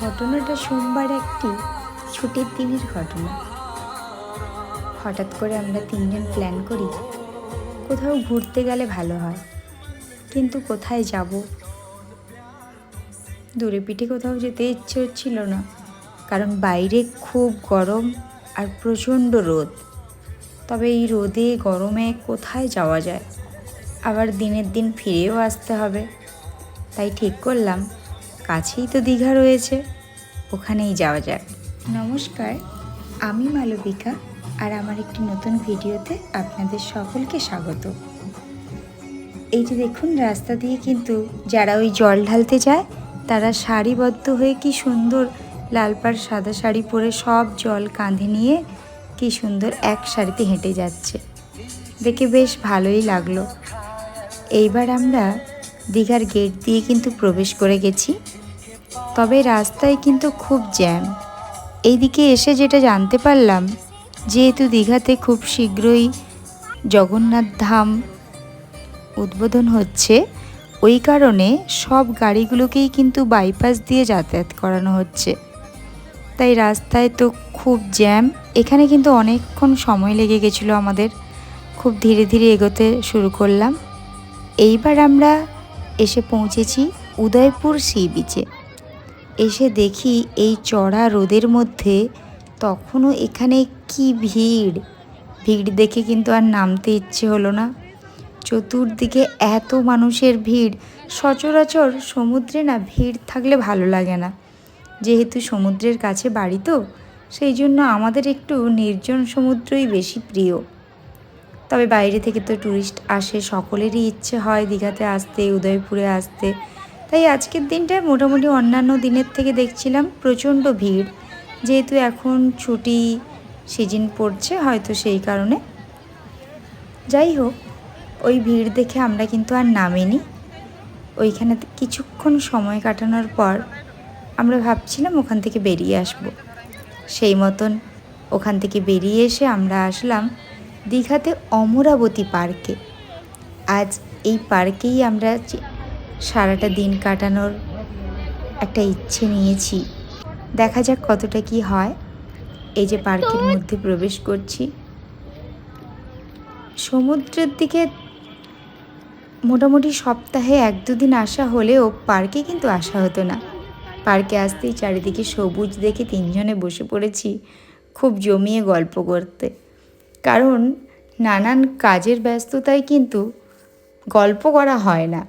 ঘটনাটা সোমবার একটি ছুটির দিনের ঘটনা। হঠাৎ করে আমরা তিনজন প্ল্যান করি, কোথাও ঘুরতে গেলে ভালো হয়, কিন্তু কোথায় যাব? দূরে পিঠে কোথাও যেতে ইচ্ছে হচ্ছিল না, কারণ বাইরে খুব গরম আর প্রচণ্ড রোদ। তবে এই রোদে, গরমে কোথায় যাওয়া যায়? আবার দিনের দিন ফিরেও আসতে হবে। তাই ঠিক করলাম কাছেই তো দীঘা রয়েছে। ওখানেই যাওয়া যাক। নমস্কার, আমি মালবিকা আর আমার একটি নতুন ভিডিওতে আপনাদের সকলকে স্বাগত। এই যে দেখুন, রাস্তা দিয়ে কিন্তু যারা ওই জল ঢালতে যায়, তারা সারিবদ্ধ হয়ে কি সুন্দর লাল পাড় সাদা শাড়ি পরে সব জল কাঁধে নিয়ে কি সুন্দর এক সারিতে হেঁটে যাচ্ছে। দেখে বেশ ভালোই লাগল। এইবার আমরা দীঘার গেট দিয়ে কিন্তু প্রবেশ করে গেছি। তবে রাস্তায় কিন্তু খুব জ্যাম। এইদিকে এসে যেটা জানতে পারলাম, যেহেতু দীঘাতে খুব শীঘ্রই জগন্নাথ ধাম উদ্বোধন হচ্ছে, ওই কারণে সব গাড়িগুলোকেই কিন্তু বাইপাস দিয়ে যাতায়াত করানো হচ্ছে। তাই রাস্তায় তো খুব জ্যাম, এখানে কিন্তু অনেকক্ষণ সময় লেগে গেছিল আমাদের। খুব ধীরে ধীরে এগোতে শুরু করলাম। এইবার আমরা এসে পৌঁছেছি উদয়পুর সি বিচে। এসে দেখি এই চড়া রোদের মধ্যে তখনও এখানে কি ভিড়। ভিড় দেখে কিন্তু আর নামতে ইচ্ছে হলো না। চতুর্দিকে এত মানুষের ভিড়, সচরাচর সমুদ্রে না ভিড় থাকলে ভালো লাগে না। যেহেতু সমুদ্রের কাছে বাড়ি তো, সেই জন্য আমাদের একটু নির্জন সমুদ্রই বেশি প্রিয়। তবে বাইরে থেকে তো ট্যুরিস্ট আসে, সকলেরই ইচ্ছে হয় দীঘাতে আসতে, উদয়পুরে আসতে। তাই আজকের দিনটায় মোটামুটি অন্যান্য দিনের থেকে দেখছিলাম, প্রচণ্ড ভিড়। যেহেতু এখন ছুটি সিজন পড়ছে, হয়তো সেই কারণে। যাই হোক, ওই ভিড় দেখে আমরা কিন্তু আর নামিনি। ওইখানে কিছুক্ষণ সময় কাটানোর পর আমরা ভাবছিলাম ওখান থেকে বেরিয়ে আসব। সেই মতন ওখান থেকে বেরিয়ে এসে আমরা আসলাম দীঘাতে অমরাবতী পার্কে। আজ এই পার্কেই আমরা সারাটা দিন কাটানোর একটা ইচ্ছে নিয়েছি। দেখা যাক কতটা কি হয়। এই যে পার্কের মধ্যে প্রবেশ করছি। সমুদ্রের দিকে মোটামুটি সপ্তাহে এক দুদিন আসা হলেও পার্কে কিন্তু আসা হতো না। পার্কে আসতেই চারিদিকে সবুজ দেখে তিনজনে বসে পড়েছি। খুব জমিয়ে গল্প করতে। কারণ নানান কাজের ব্যস্ততায় কিন্তু গল্প করা হয় না।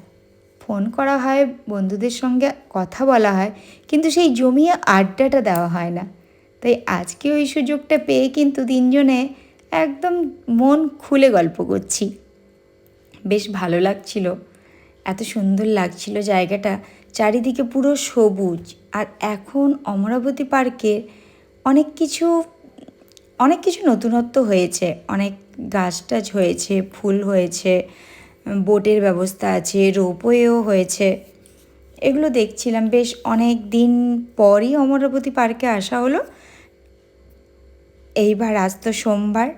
ফোন করা হয়, বন্ধুদের সঙ্গে কথা বলা হয়, কিন্তু সেই জমিয়ে আড্ডাটা দেওয়া হয় না। তাই আজকে ওই সুযোগটা পেয়ে কিন্তু তিনজনে একদম মন খুলে গল্প করছি। বেশ ভালো লাগছিল। এত সুন্দর লাগছিল জায়গাটা, চারিদিকে পুরো সবুজ। আর এখন অমরাবতী পার্কে অনেক কিছু অনেক কিছু নতুনত্ব হয়েছে। অনেক গাছ টাছ হয়েছে, ফুল হয়েছে বোটের ব্যবস্থা আছে, রোপওয়েও হয়েছে। এগুলো দেখছিলাম। বেশ অনেক দিন পরই অমরাবতী পার্কে আসা হলো। এইবার আজ তো সোমবার,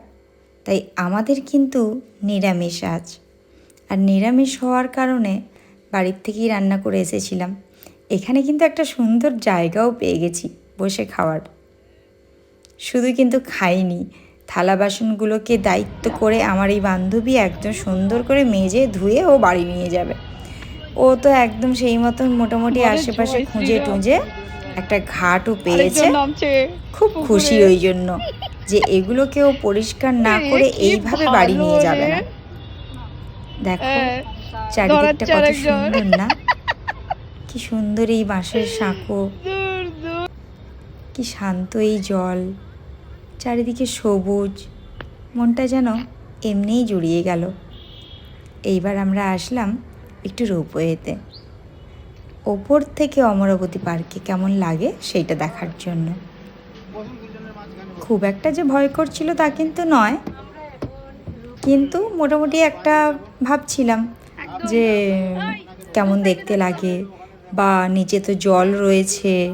তাই আমাদের কিন্তু নিরামিষ আজ। আর নিরামিষ হওয়ার কারণে বাড়ির থেকেই রান্না করে এসেছিলাম। এখানে কিন্তু একটা সুন্দর জায়গাও পেয়ে গেছি বসে খাওয়ার। শুধু কিন্তু খাইনি। থালা বাসনগুলোকে দায়িত্ব করে আমার এই বান্ধবী একদম সুন্দর করে মেজে ধুয়ে ও বাড়ি নিয়ে যাবে। ও তো একদম সেই মতন মোটামুটি আশেপাশে খুঁজে টুঁজে একটা ঘাটও পেয়েছে। খুব খুশি ওই জন্য যে এগুলোকেও পরিষ্কার না করে এইভাবে বাড়ি নিয়ে যাবে। না। দেখো চারিদিকটা কত। সুন্দর না? কি সুন্দর এই বাঁশের সাঁকো। কি শান্ত এই জল। চারিদিকে সবুজ। মনটা যেন এমনিই জুড়িয়ে গেল। এইবার আমরা আসলাম একটু রোপওয়েতে। ওপর থেকে অমরাবতী পার্কে কেমন লাগে সেইটা দেখার জন্য। খুব একটা যে ভয় করছিল তা কিন্তু নয়। কিন্তু মোটামুটি একটা ভাবছিলাম যে কেমন দেখতে লাগে বা নিচে তো জল রয়েছে।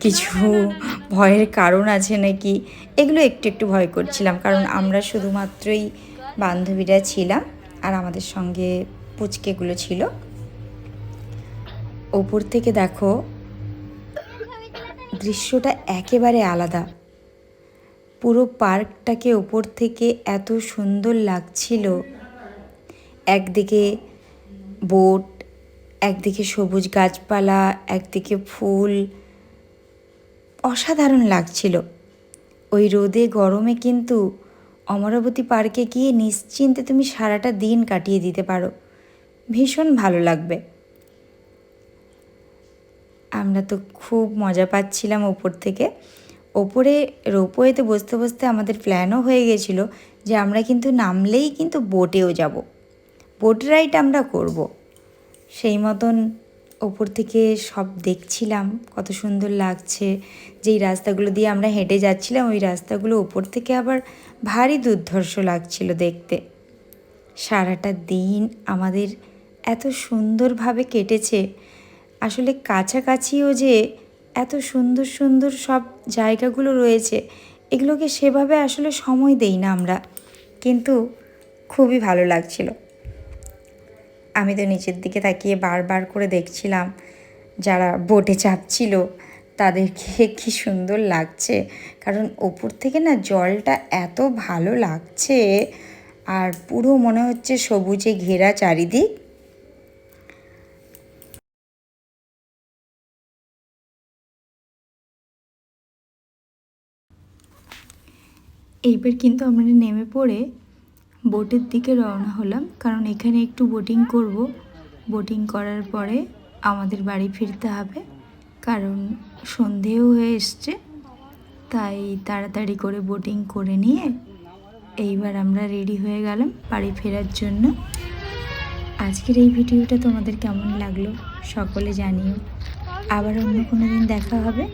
কিছু ভয়ের কারণ আছে নাকি? এগুলো একটু একটু ভয় করছিলাম, কারণ আমরা শুধুমাত্রই বান্ধবীরা ছিলাম আর আমাদের সঙ্গে পুচকেগুলো ছিল। ওপর থেকে দেখো, দৃশ্যটা একেবারে আলাদা। পুরো পার্কটাকে ওপর থেকে এত সুন্দর লাগছিল। একদিকে বোট, একদিকে সবুজ গাছপালা, একদিকে ফুল অসাধারণ লাগছিল। ওই রোদে গরমে কিন্তু অমরাবতী পার্কে গিয়ে নিশ্চিন্তে তুমি সারাটা দিন কাটিয়ে দিতে পারো। ভীষণ ভালো লাগবে। আমরা তো খুব মজা পাচ্ছিলাম ওপর থেকে। ওপরে রোপওয়েতে বসতে বসতে আমাদের প্ল্যানও হয়ে গেছিল যে আমরা কিন্তু নামলেই কিন্তু বোটেও যাব। বোট রাইড আমরা করব। সেই মতন ওপর থেকে সব দেখছিলাম, কত সুন্দর লাগছে। যেই রাস্তাগুলো দিয়ে আমরা হেঁটে যাচ্ছিলাম, ওই রাস্তাগুলো ওপর থেকে আবার ভারী দুর্ধর্ষ লাগছিল দেখতে। সারাটা দিন আমাদের এত সুন্দরভাবে কেটেছে। আসলে কাছাকাছিও যে এত সুন্দর সুন্দর সব জায়গাগুলো রয়েছে, এগুলোকে সেভাবে আসলে সময় দেই না আমরা। কিন্তু খুবই ভালো লাগছিল। আমি তো নিচের দিকে তাকিয়ে বারবার করে দেখছিলাম যারা বোটে চাপছিল, তাদেরকে কি সুন্দর লাগছে। কারণ ওপর থেকে না জলটা এত ভালো লাগছে, আর পুরো মনে হচ্ছে সবুজে ঘেরা চারিদিক। এইবার কিন্তু আমরা নেমে পড়ে বোটের দিকে রওনা হলাম, কারণ এখানে একটু বোটিং করব। বোটিং করার পরে আমাদের বাড়ি ফিরতে হবে, কারণ সন্ধেও হয়ে এসছে, তাই তাড়াতাড়ি করে বোটিং করে নিয়ে এইবার আমরা রেডি হয়ে গেলাম বাড়ি ফেরার জন্য। আজকের এই ভিডিওটা তোমাদের কেমন লাগল সকলে জানিও। আবার অন্য কোনো দিন দেখা হবে।